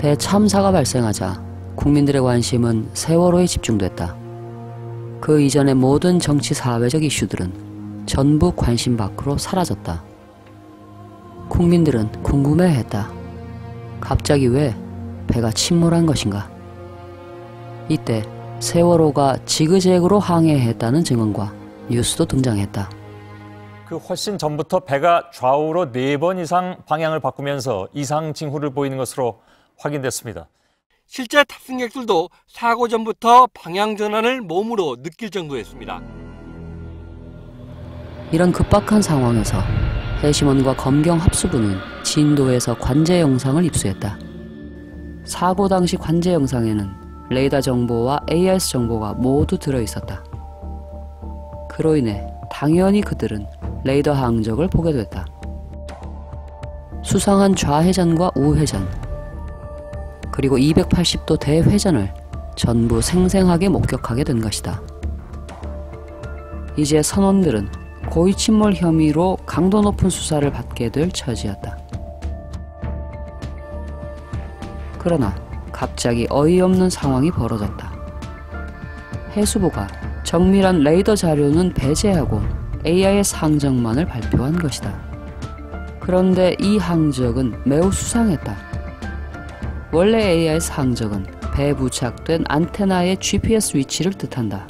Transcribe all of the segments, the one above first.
대참사가 발생하자 국민들의 관심은 세월호에 집중됐다. 그 이전의 모든 정치 사회적 이슈들은 전부 관심 밖으로 사라졌다. 국민들은 궁금해했다. 갑자기 왜 배가 침몰한 것인가? 이때 세월호가 지그재그로 항해했다는 증언과 뉴스도 등장했다. 그 훨씬 전부터 배가 좌우로 네 번 이상 방향을 바꾸면서 이상 징후를 보이는 것으로 확인됐습니다. 실제 탑승객들도 사고 전부터 방향 전환을 몸으로 느낄 정도였습니다. 이런 급박한 상황에서 해심원과 검경 합수부는 진도에서 관제 영상을 입수했다. 사고 당시 관제 영상에는 레이더 정보와 AIS 정보가 모두 들어 있었다. 그로 인해 당연히 그들은 레이더 항적을 보게 됐다. 수상한 좌회전과 우회전, 그리고 280도 대회전을 전부 생생하게 목격하게 된 것이다. 이제 선원들은 고의 침몰 혐의로 강도 높은 수사를 받게 될 처지였다. 그러나 갑자기 어이없는 상황이 벌어졌다. 해수부가 정밀한 레이더 자료는 배제하고 AIS 항적만을 발표한 것이다. 그런데 이 항적은 매우 수상했다. 원래 AIS 항적은 배에 부착된 안테나의 GPS 위치를 뜻한다.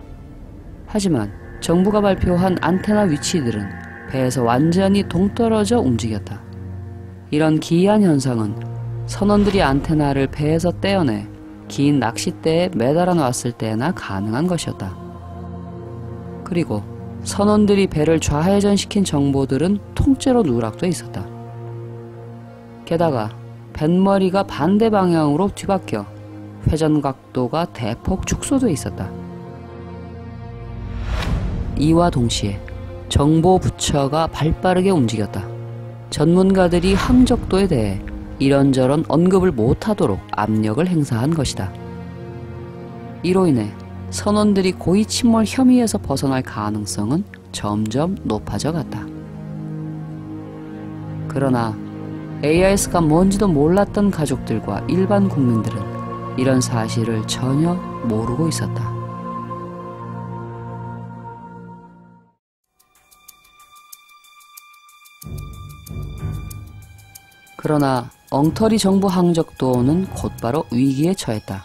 하지만 정부가 발표한 안테나 위치들은 배에서 완전히 동떨어져 움직였다. 이런 기이한 현상은 선원들이 안테나를 배에서 떼어내 긴 낚싯대에 매달아 놨을 때나 가능한 것이었다. 그리고 선원들이 배를 좌회전시킨 정보들은 통째로 누락돼 있었다. 게다가 뱃머리가 반대 방향으로 뒤바뀌어 회전 각도가 대폭 축소돼 있었다. 이와 동시에 정보 부처가 발빠르게 움직였다. 전문가들이 항적도에 대해 이런저런 언급을 못하도록 압력을 행사한 것이다. 이로 인해 선원들이 고의 침몰 혐의에서 벗어날 가능성은 점점 높아져 갔다. 그러나 AIS가 뭔지도 몰랐던 가족들과 일반 국민들은 이런 사실을 전혀 모르고 있었다. 그러나 엉터리 정부 항적도는 곧바로 위기에 처했다.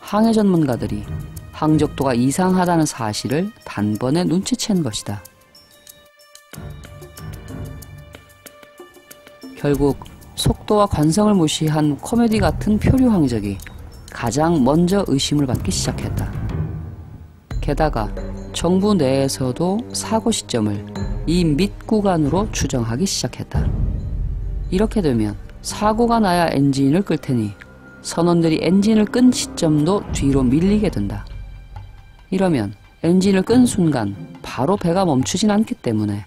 항해 전문가들이 항적도가 이상하다는 사실을 단번에 눈치챈 것이다. 결국 속도와 관성을 무시한 코미디 같은 표류 항적이 가장 먼저 의심을 받기 시작했다. 게다가 정부 내에서도 사고 시점을 이 밑 구간으로 추정하기 시작했다. 이렇게 되면 사고가 나야 엔진을 끌 테니 선원들이 엔진을 끈 시점도 뒤로 밀리게 된다. 이러면 엔진을 끈 순간 바로 배가 멈추진 않기 때문에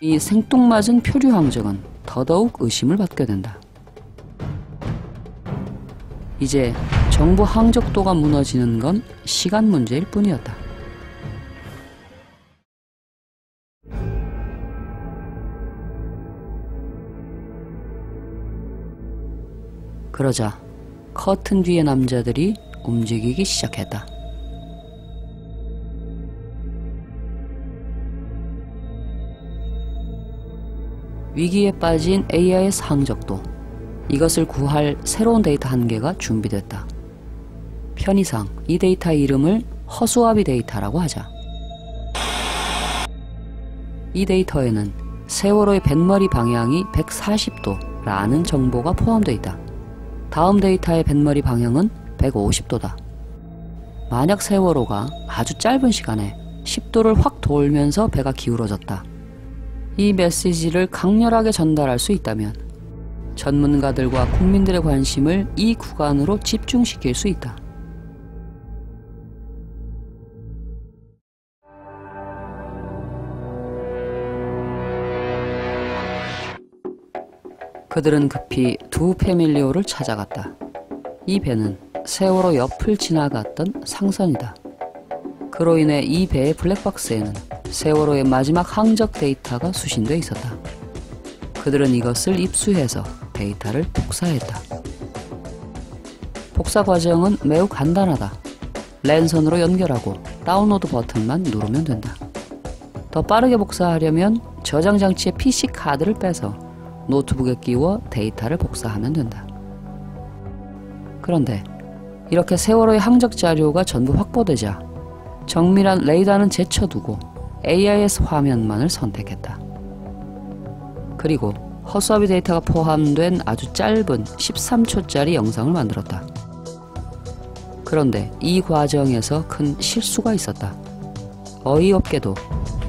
이 생뚱맞은 표류 항적은 더더욱 의심을 받게 된다. 이제 정부 항적도가 무너지는 건 시간 문제일 뿐이었다. 그러자 커튼 뒤의 남자들이 움직이기 시작했다. 위기에 빠진 AIS 항적도 이것을 구할 새로운 데이터 한 개가 준비됐다. 편의상 이 데이터 이름을 허수아비 데이터라고 하자. 이 데이터에는 세월호의 뱃머리 방향이 140도라는 정보가 포함되어 있다. 다음 데이터의 뱃머리 방향은 150도다. 만약 세월호가 아주 짧은 시간에 10도를 확 돌면서 배가 기울어졌다. 이 메시지를 강렬하게 전달할 수 있다면 전문가들과 국민들의 관심을 이 구간으로 집중시킬 수 있다. 그들은 급히 두 패밀리오를 찾아갔다. 이 배는 세월호 옆을 지나갔던 상선이다. 그로 인해 이 배의 블랙박스에는 세월호의 마지막 항적 데이터가 수신돼 있었다. 그들은 이것을 입수해서 데이터를 복사했다. 복사 과정은 매우 간단하다. 랜선으로 연결하고 다운로드 버튼만 누르면 된다. 더 빠르게 복사하려면 저장 장치의 PC 카드를 빼서 노트북에 끼워 데이터를 복사하면 된다. 그런데 이렇게 세월호의 항적 자료가 전부 확보되자 정밀한 레이더는 제쳐두고 AIS 화면만을 선택했다. 그리고 허수아비 데이터가 포함된 아주 짧은 13초짜리 영상을 만들었다. 그런데 이 과정에서 큰 실수가 있었다. 어이없게도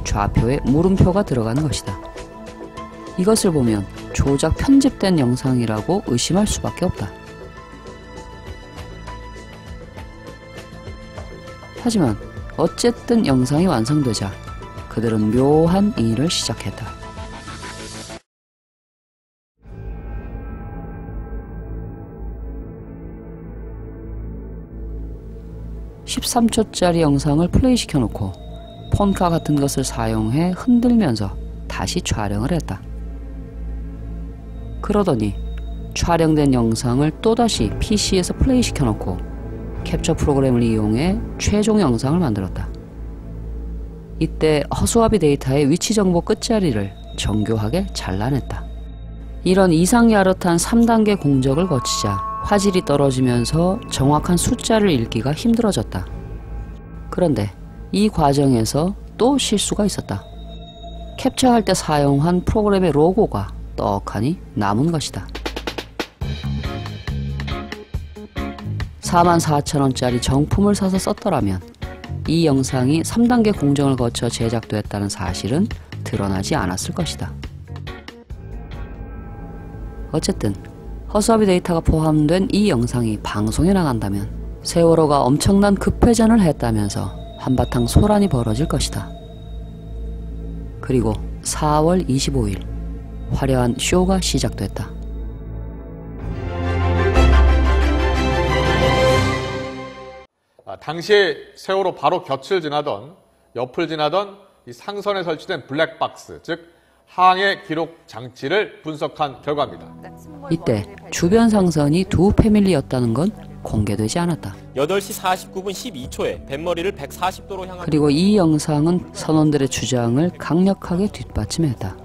좌표에 물음표가 들어가는 것이다. 이것을 보면 조작 편집된 영상이라고 의심할 수밖에 없다. 하지만 어쨌든 영상이 완성되자 그들은 묘한 일을 시작했다. 13초짜리 영상을 플레이 시켜놓고 폰카 같은 것을 사용해 흔들면서 다시 촬영을 했다. 그러더니 촬영된 영상을 또다시 PC에서 플레이 시켜놓고 캡처 프로그램을 이용해 최종 영상을 만들었다. 이때 허수아비 데이터의 위치 정보 끝자리를 정교하게 잘라냈다. 이런 이상 야릇한 3단계 공적을 거치자 화질이 떨어지면서 정확한 숫자를 읽기가 힘들어졌다. 그런데 이 과정에서 또 실수가 있었다. 캡처할 때 사용한 프로그램의 로고가 떡하니 남은 것이다. 44,000원짜리 정품을 사서 썼더라면 이 영상이 3단계 공정을 거쳐 제작됐다는 사실은 드러나지 않았을 것이다. 어쨌든 허수아비 데이터가 포함된 이 영상이 방송에 나간다면 세월호가 엄청난 급회전을 했다면서 한바탕 소란이 벌어질 것이다. 그리고 4월 25일 화려한 쇼가 시작됐다. 당시에 세월호 바로 곁을 지나던 옆을 지나던 이 상선에 설치된 블랙박스, 즉 항해 기록 장치를 분석한 결과입니다. 이때 주변 상선이 두 패밀리였다는 건 공개되지 않았다. 8시 49분 12초에 뱃머리를 140도로 향한 그리고 이 영상은 선원들의 주장을 강력하게 뒷받침했다.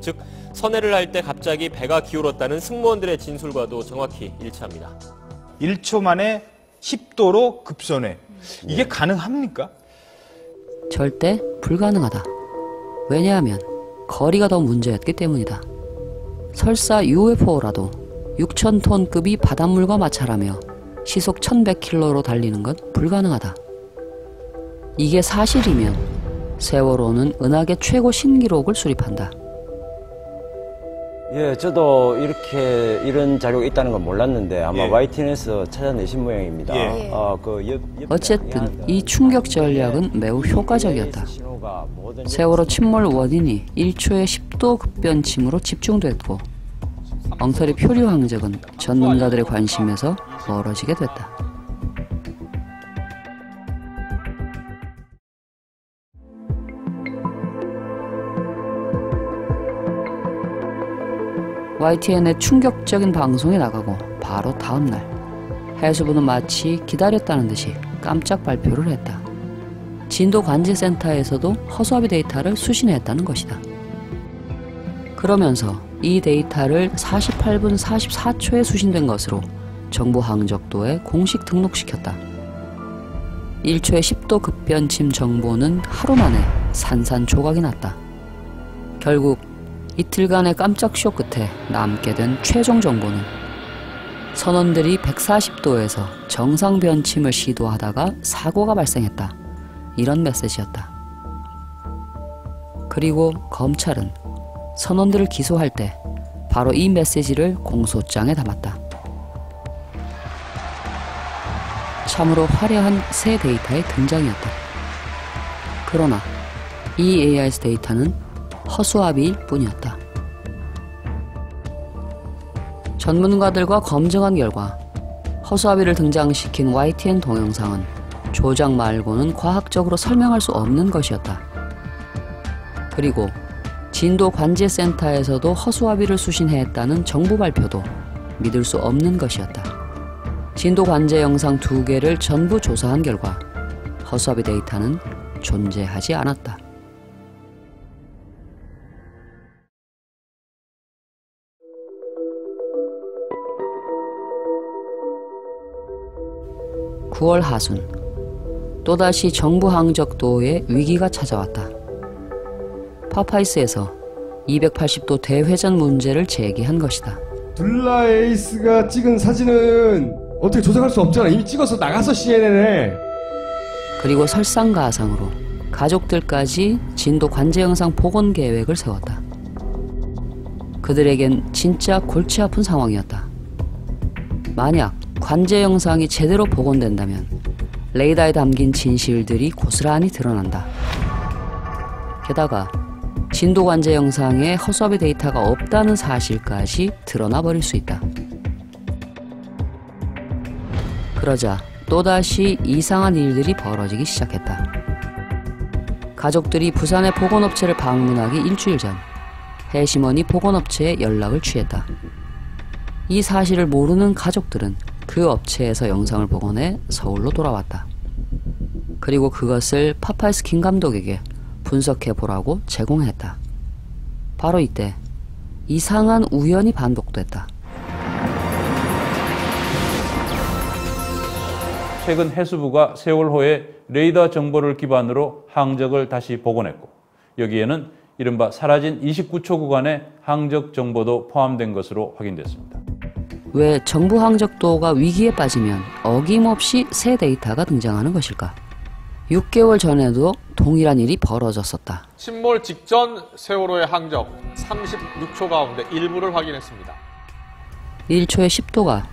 즉 선회를 할 때 갑자기 배가 기울었다는 승무원들의 진술과도 정확히 일치합니다. 1초 만에 10도로 급선회. 이게 가능합니까? 절대 불가능하다. 왜냐하면 거리가 더 문제였기 때문이다. 설사 UFO라도 6,000톤급이 바닷물과 마찰하며 시속 1,100km로 달리는 건 불가능하다. 이게 사실이면 세월호는 은하계 최고 신기록을 수립한다. 예, 저도 이렇게 이런 자료가 있다는 건 몰랐는데 아마 예. YTN에서 찾아내신 모양입니다. 예. 어, 그 옆, 옆 어쨌든 이 충격 전략은 매우 효과적이었다. 세월호 침몰 원인이 1초의 10도 급변침으로 집중됐고 엉터리 표류 항적은 전문가들의 관심에서 멀어지게 됐다. YTN의 충격적인 방송이 나가고 바로 다음 날 해수부는 마치 기다렸다는 듯이 깜짝 발표를 했다. 진도 관제센터에서도 허수아비 데이터를 수신했다는 것이다. 그러면서 이 데이터를 48분 44초에 수신된 것으로 정부 항적도에 공식 등록시켰다. 1초의 10도 급변침 정보는 하루 만에 산산조각이 났다. 결국 이틀간의 깜짝 쇼 끝에 남게 된 최종 정보는 선원들이 140도에서 정상 변침을 시도하다가 사고가 발생했다. 이런 메시지였다. 그리고 검찰은 선원들을 기소할 때 바로 이 메시지를 공소장에 담았다. 참으로 화려한 새 데이터의 등장이었다. 그러나 이 AIS 데이터는 허수아비일 뿐이었다. 전문가들과 검증한 결과 허수아비를 등장시킨 YTN 동영상은 조작 말고는 과학적으로 설명할 수 없는 것이었다. 그리고 진도 관제센터에서도 허수아비를 수신했다는 정부 발표도 믿을 수 없는 것이었다. 진도 관제 영상 두 개를 전부 조사한 결과 허수아비 데이터는 존재하지 않았다. (9월) 하순 또다시 정부 항적 도에 위기가 찾아왔다. 파파이스에서 280도 대회전 문제를 제기한 것이다. 둘라 에이스가 찍은 사진은 어떻게 조작할 수 없잖아. 이미 찍어서 나가서 CNN에. 그리고 설상가상으로 가족들까지 진도 관제 영상 복원 계획을 세웠다. 그들에겐 진짜 골치 아픈 상황이었다. 만약 관제 영상이 제대로 복원된다면 레이더에 담긴 진실들이 고스란히 드러난다. 게다가 진도 관제 영상에 허수아비 데이터가 없다는 사실까지 드러나 버릴 수 있다. 그러자 또다시 이상한 일들이 벌어지기 시작했다. 가족들이 부산의 복원업체를 방문하기 일주일 전 해시머니 복원업체에 연락을 취했다. 이 사실을 모르는 가족들은 그 업체에서 영상을 복원해 서울로 돌아왔다. 그리고 그것을 파파이스 킹 감독에게 분석해 보라고 제공했다. 바로 이때 이상한 우연이 반복됐다. 최근 해수부가 세월호의 레이더 정보를 기반으로 항적을 다시 복원했고 여기에는 이른바 사라진 29초 구간의 항적 정보도 포함된 것으로 확인됐습니다. 왜 정부 항적도가 위기에 빠지면 어김없이 새 데이터가 등장하는 것일까? 6개월 전에도 동일한 일이 벌어졌었다. 침몰 직전 세월호의 항적 36초 가운데 일부를 확인했습니다. 1초의 10도가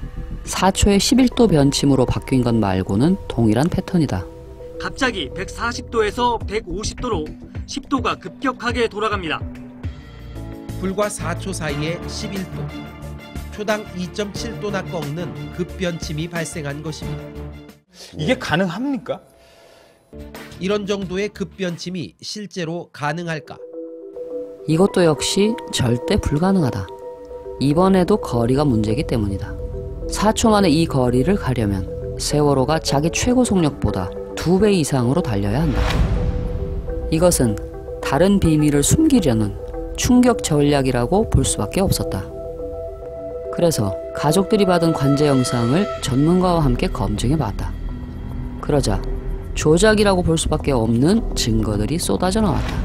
4초의 11도 변침으로 바뀐 것 말고는 동일한 패턴이다. 갑자기 140도에서 150도로 10도가 급격하게 돌아갑니다. 불과 4초 사이에 11도, 초당 2.7도나 꺾는 급변침이 발생한 것입니다. 이게 가능합니까? 이런 정도의 급변침이 실제로 가능할까? 이것도 역시 절대 불가능하다. 이번에도 거리가 문제이기 때문이다. 4초 만에 이 거리를 가려면 세월호가 자기 최고 속력보다 두배 이상으로 달려야 한다. 이것은 다른 비밀을 숨기려는 충격 전략이라고 볼 수밖에 없었다. 그래서 가족들이 받은 관제 영상을 전문가와 함께 검증해 봤다. 그러자 조작이라고 볼 수밖에 없는 증거들이 쏟아져 나왔다.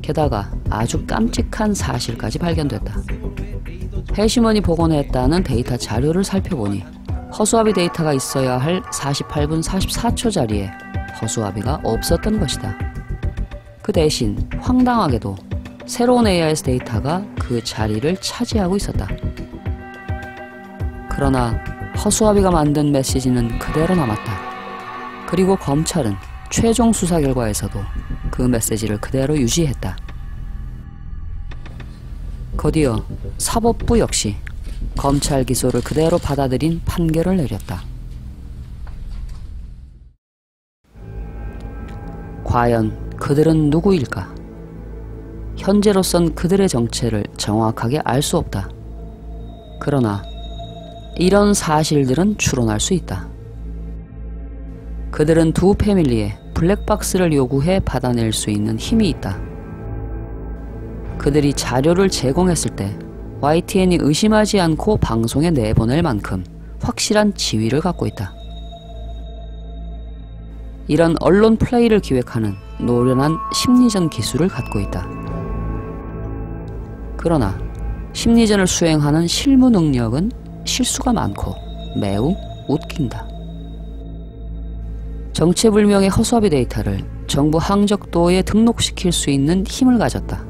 게다가 아주 깜찍한 사실까지 발견됐다. 해시머니 복원했다는 데이터 자료를 살펴보니 허수아비 데이터가 있어야 할 48분 44초 자리에 허수아비가 없었던 것이다. 그 대신 황당하게도 새로운 AIS 데이터가 그 자리를 차지하고 있었다. 그러나 허수아비가 만든 메시지는 그대로 남았다. 그리고 검찰은 최종 수사 결과에서도 그 메시지를 그대로 유지했다. 곧이어 사법부 역시 검찰 기소를 그대로 받아들인 판결을 내렸다. 과연 그들은 누구일까? 현재로선 그들의 정체를 정확하게 알 수 없다. 그러나 이런 사실들은 추론할 수 있다. 그들은 두 패밀리에 블랙박스를 요구해 받아낼 수 있는 힘이 있다. 그들이 자료를 제공했을 때 YTN이 의심하지 않고 방송에 내보낼 만큼 확실한 지위를 갖고 있다. 이런 언론 플레이를 기획하는 노련한 심리전 기술을 갖고 있다. 그러나 심리전을 수행하는 실무 능력은 실수가 많고 매우 웃긴다. 정체불명의 허수아비 데이터를 정부 항적도에 등록시킬 수 있는 힘을 가졌다.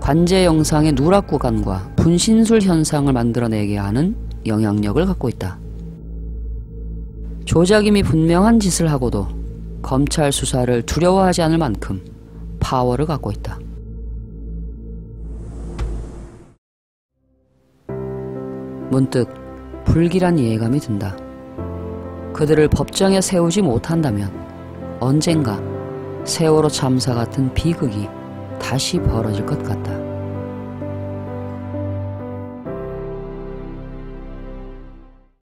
관제 영상의 누락 구간과 분신술 현상을 만들어내게 하는 영향력을 갖고 있다. 조작임이 분명한 짓을 하고도 검찰 수사를 두려워하지 않을 만큼 파워를 갖고 있다. 문득 불길한 예감이 든다. 그들을 법정에 세우지 못한다면 언젠가 세월호 참사 같은 비극이 다시 벌어질 것 같다.